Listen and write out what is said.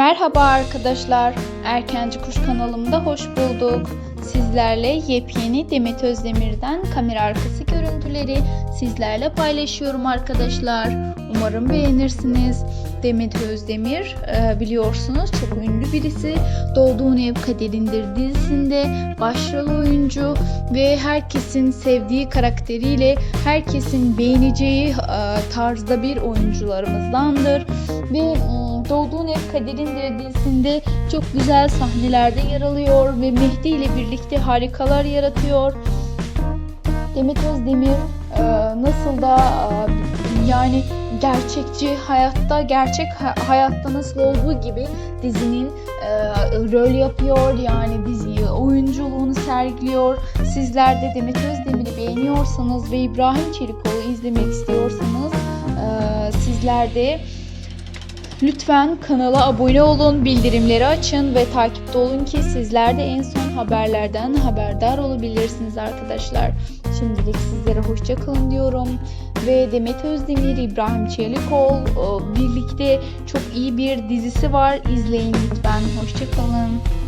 Merhaba arkadaşlar. Erkenci Kuş kanalımda hoş bulduk. Sizlerle yepyeni Demet Özdemir'den kamera arkası görüntüleri sizlerle paylaşıyorum arkadaşlar. Umarım beğenirsiniz. Demet Özdemir e, biliyorsunuz çok ünlü birisi. Doğduğun Ev Kaderindir dizisinde başrol oyuncu ve herkesin sevdiği karakteriyle herkesin beğeneceği e, tarzda bir oyuncularımızdandır. Ve Doğduğun Ev Kaderindir dizisinde çok güzel sahnelerde yer alıyor ve Mehdi ile birlikte harikalar yaratıyor. Demet Özdemir e, nasıl da e, yani gerçekçi hayatta gerçek ha- hayatta nasıl olduğu gibi dizinin e, rol yapıyor yani diziyi oyunculuğunu sergiliyor. Sizler de Demet Özdemir'i beğeniyorsanız ve İbrahim Çelikoğlu izlemek istiyorsanız e, sizler de Lütfen kanala abone olun, bildirimleri açın ve takipte olun ki sizler de en son haberlerden haberdar olabilirsiniz arkadaşlar. Şimdilik sizlere hoşça kalın diyorum. Ve Demet Özdemir, İbrahim Çelikoğlu e, birlikte çok iyi bir dizisi var. İzleyin lütfen. Hoşça kalın.